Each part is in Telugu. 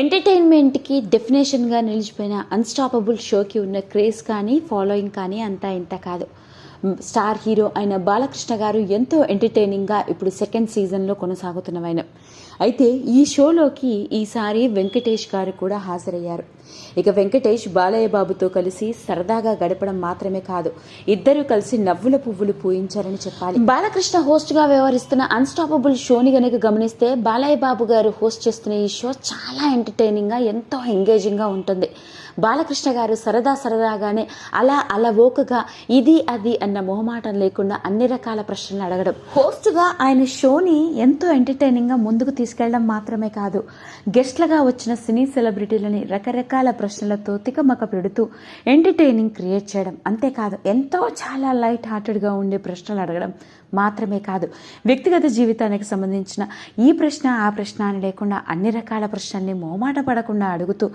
ఎంటర్టైన్మెంట్కి డెఫినేషన్గా నిలిచిపోయిన అన్స్టాపబుల్ షోకి ఉన్న క్రేజ్ కానీ ఫాలోయింగ్ కానీ అంతా ఇంత కాదు. స్టార్ హీరో అయిన బాలకృష్ణ గారు ఎంతో ఎంటర్టైనింగ్గా ఇప్పుడు సెకండ్ సీజన్లో కొనసాగుతున్నవైన అయితే ఈ షోలోకి ఈసారి వెంకటేష్ గారు కూడా హాజరయ్యారు. ఇక వెంకటేష్ బాలయ్య బాబుతో కలిసి సరదాగా గడపడం మాత్రమే కాదు ఇద్దరు కలిసి నవ్వుల పువ్వులు పూయించారని చెప్పాలి. బాలకృష్ణ హోస్ట్గా వ్యవహరిస్తున్న అన్స్టాపబుల్ షోని గనుక గమనిస్తే బాలయ్య బాబు గారు హోస్ట్ చేస్తున్న ఈ షో చాలా ఎంటర్టైనింగ్గా ఎంతో ఎంగేజింగ్గా ఉంటుంది. బాలకృష్ణ గారు సరదా సరదాగానే అలా అలవోకగా ఇది అది అన్న మొహమాటం లేకుండా అన్ని రకాల ప్రశ్నలు అడగడం. హోస్ట్గా ఆయన షోని ఎంతో ఎంటర్టైనింగ్గా ముందుకు తీసుకెళ్ళడం మాత్రమే కాదు గెస్ట్లుగా వచ్చిన సినీ సెలబ్రిటీలని రకరకాల ప్రశ్నలతో తికమక పెడుతూ ఎంటర్టైనింగ్ క్రియేట్ చేయడం. అంతేకాదు ఎంతో చాలా లైట్ హార్టెడ్గా ఉండే ప్రశ్నలు అడగడం. మాత్రమే కాదు. వ్యక్తిగత జీవితానికి సంబంధించిన ఈ ప్రశ్న ఆ ప్రశ్న అని లేకుండా అన్ని రకాల ప్రశ్నల్ని మోమాట పడకుండా అడుగుతూ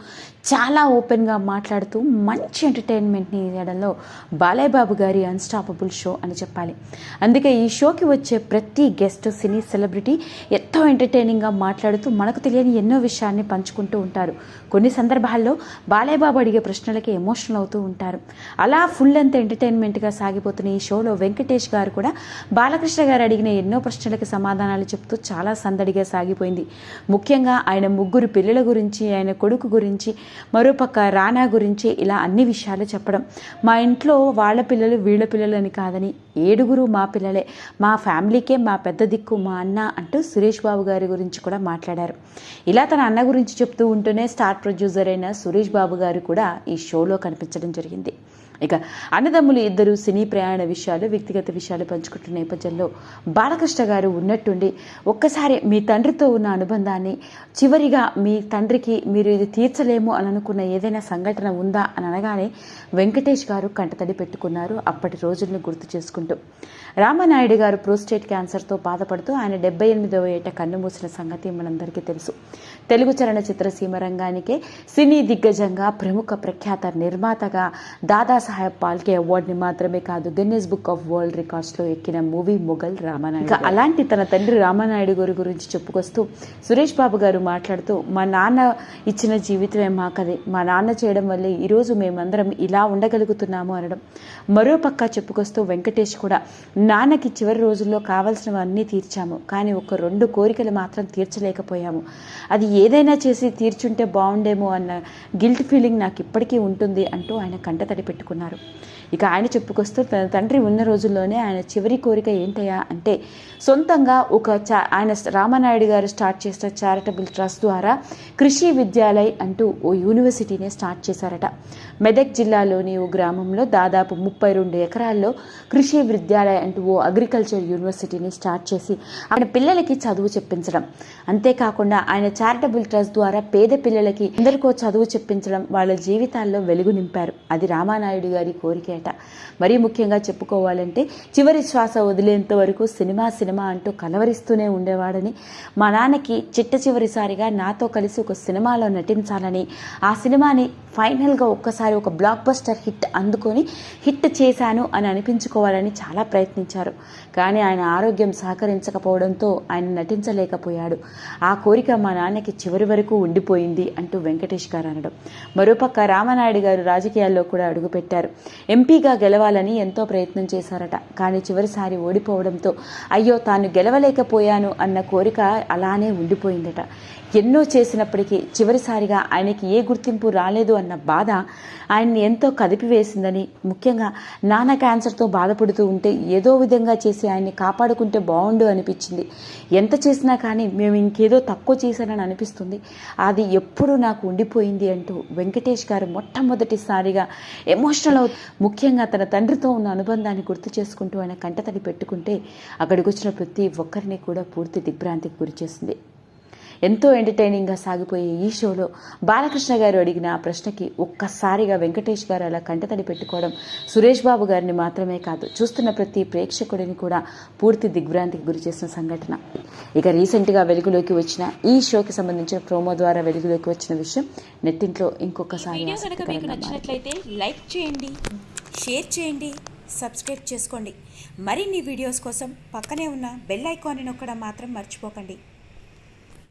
చాలా ఓపెన్గా మాట్లాడుతూ మంచి ఎంటర్టైన్మెంట్ని ఇవ్వడంలో బాలయ్యబాబు గారి అన్స్టాపబుల్ షో అని చెప్పాలి. అందుకే ఈ షోకి వచ్చే ప్రతి గెస్ట్ సినీ సెలబ్రిటీ ఎంతో ఎంటర్టైనింగ్గా మాట్లాడుతూ మనకు తెలియని ఎన్నో విషయాన్ని పంచుకుంటూ ఉంటారు. కొన్ని సందర్భాల్లో బాలయ్యబాబు అడిగే ప్రశ్నలకి ఎమోషనల్ అవుతూ ఉంటారు. అలా ఫుల్ అంత ఎంటర్టైన్మెంట్గా సాగిపోతున్న ఈ షోలో వెంకటేష్ గారు కూడా బాలకృష్ణ గారు అడిగిన ఎన్నో ప్రశ్నలకు సమాధానాలు చెప్తూ చాలా సందడిగా సాగిపోయింది. ముఖ్యంగా ఆయన ముగ్గురు పిల్లల గురించి ఆయన కొడుకు గురించి మరోపక్క రానా గురించి ఇలా అన్ని విషయాలు చెప్పడం. మా ఇంట్లో వాళ్ళ పిల్లలు వీళ్ళ పిల్లలని కాదని ఏడుగురు మా పిల్లలే. మా ఫ్యామిలీకే మా పెద్ద దిక్కు మా అన్న అంటూ సురేష్ బాబు గారి గురించి కూడా మాట్లాడారు. ఇలా తన అన్న గురించి చెప్తూ ఉంటూనే స్టార్ ప్రొడ్యూసర్ అయిన సురేష్ బాబు గారు కూడా ఈ షోలో కనిపించడం జరిగింది. ఇక అన్నదమ్ములు ఇద్దరు సినీ ప్రయాణ విషయాలు వ్యక్తిగత విషయాలు పంచుకుంటున్న నేపథ్యంలో బాలకృష్ణ గారు ఉన్నట్టుండి ఒక్కసారి మీ తండ్రితో ఉన్న అనుబంధాన్ని చివరిగా మీ తండ్రికి మీరు ఇది తీర్చలేము అని అనుకున్న ఏదైనా సంఘటన ఉందా అని అనగానే వెంకటేష్ గారు కంటతడి పెట్టుకున్నారు. అప్పటి రోజుల్ని గుర్తు చేసుకుంటూ రామనాయుడు గారు ప్రోస్టేట్ క్యాన్సర్తో బాధపడుతూ ఆయన డెబ్బై ఎనిమిదవ ఏట కన్నుమూసిన సంగతి మనందరికీ తెలుసు. తెలుగు చలనచిత్ర సీమ రంగానికే సినీ దిగ్గజంగా ప్రముఖ ప్రఖ్యాత నిర్మాతగా దాదాసాహెబ్ పాల్కే అవార్డుని మాత్రమే కాదు గిన్నెస్ బుక్ ఆఫ్ వరల్డ్ రికార్డ్స్లో ఎక్కిన మూవీ మొఘల్ రామనాయుడు అలాంటి తన తండ్రి రామనాయుడు గారి గురించి చెప్పుకొస్తూ సురేష్ బాబు గారు మాట్లాడుతూ మా నాన్న ఇచ్చిన జీవితమే మాకది మా నాన్న చేయడం వల్లే ఈరోజు మేమందరం ఇలా ఉండగలుగుతున్నాము అనడం. మరోపక్క చెప్పుకొస్తూ వెంకటేష్ కూడా నాన్నకి చివరి రోజుల్లో కావాల్సినవన్నీ తీర్చాము. కానీ ఒక రెండు కోరికలు మాత్రం తీర్చలేకపోయాము. అది ఏదైనా చేసి తీర్చుంటే బాగుండేమో అన్న గిల్ట్ ఫీలింగ్ నాకు ఇప్పటికీ ఉంటుంది అంటూ ఆయన కంటతడి పెట్టుకున్నారు. ఇక ఆయన చెప్పుకొస్తూ తన తండ్రి ఉన్న రోజుల్లోనే ఆయన చివరి కోరిక ఏంటయ్యా అంటే సొంతంగా ఒక చా ఆయన రామనాయుడు గారు స్టార్ట్ చేసిన చారిటబుల్ ట్రస్ట్ ద్వారా కృషి విద్యాలయ్ అంటూ ఓ యూనివర్సిటీనే స్టార్ట్ చేశారట. మెదక్ జిల్లాలోని ఓ గ్రామంలో దాదాపు ముప్పై రెండు ఎకరాల్లో కృషి విద్యాలయ అంటూ ఓ అగ్రికల్చర్ యూనివర్సిటీని స్టార్ట్ చేసి ఆయన పిల్లలకి చదువు చెప్పించడం. అంతేకాకుండా ఆయన చారిటబుల్ ట్రస్ట్ ద్వారా పేద పిల్లలకి అందరికో చదువు చెప్పించడం వాళ్ళ జీవితాల్లో వెలుగు నింపారు. అది రామానాయుడు గారి కోరిక కోరికేట మరీ ముఖ్యంగా చెప్పుకోవాలంటే చివరి శ్వాస వదిలేంత వరకు సినిమా సినిమా అంటూ కలవరిస్తూనే ఉండేవాడని మా నాన్నకి చిట్ట చివరిసారిగా నాతో కలిసి ఒక సినిమాలో నటించాలని ఆ సినిమాని ఫైనల్గా ఒక్కసారి ఒక బ్లాక్ బస్టర్ హిట్ అందుకొని హిట్ చేశాను అని అనిపించుకోవాలని చాలా ప్రయత్నించారు. కానీ ఆయన ఆరోగ్యం సహకరించకపోవడంతో ఆయన నటించలేకపోయాడు. ఆ కోరిక మా నాన్నకి చివరి వరకు ఉండిపోయింది అంటూ వెంకటేష్ గారు అనడం. మరోపక్క రామనాయుడు గారు రాజకీయాల్లో కూడా అడుగుపెట్టారు. ఎంపీగా గెలవాలని ఎంతో ప్రయత్నం చేశారట. కానీ చివరిసారి ఓడిపోవడంతో అయ్యో తాను గెలవలేకపోయాను అన్న కోరిక అలానే ఉండిపోయిందట. ఎన్నో చేసినప్పటికీ చివరిసారిగా ఆయనకి ఏ గుర్తింపు రాలేదు అన్న బాధ ఆయన్ని ఎంతో కదిపివేసిందని ముఖ్యంగా నాన్న క్యాన్సర్తో బాధపడుతూ ఉంటే ఏదో విధంగా చేసి ఆయన్ని కాపాడుకుంటే బాగుండు అనిపించింది. ఎంత చేసినా కానీ మేము ఇంకేదో తక్కువ చేశానని అనిపిస్తుంది. అది ఎప్పుడు నాకు ఉండిపోయింది అంటూ వెంకటేష్ గారు మొట్టమొదటిసారిగా ఎమోషనల్ అవు ముఖ్యంగా తన తండ్రితో ఉన్న అనుబంధాన్ని గుర్తు చేసుకుంటూ ఆయన కంటతడి పెట్టుకుంటే అక్కడికి వచ్చిన ప్రతి ఒక్కరిని కూడా పూర్తి దిగ్భ్రాంతికి గురిచేసింది. ఎంతో ఎంటర్టైనింగ్గా సాగిపోయే ఈ షోలో బాలకృష్ణ గారు అడిగిన ఆ ప్రశ్నకి ఒక్కసారిగా వెంకటేష్ గారు అలా కంటతడి పెట్టుకోవడం సురేష్ బాబు గారిని మాత్రమే కాదు చూస్తున్న ప్రతి ప్రేక్షకుడిని కూడా పూర్తి దిగ్భ్రాంతికి గురి చేసిన సంఘటన. ఇక రీసెంట్గా వెలుగులోకి వచ్చిన ఈ షోకి సంబంధించిన ప్రోమో ద్వారా వెలుగులోకి వచ్చిన విషయం నెట్టింట్లో ఇంకొకసారి మీకు. నచ్చినట్లయితే లైక్ చేయండి షేర్ చేయండి సబ్స్క్రైబ్ చేసుకోండి. మరిన్ని వీడియోస్ కోసం పక్కనే ఉన్న బెల్ ఐకాన్ని నొక్కడం మాత్రం మర్చిపోకండి.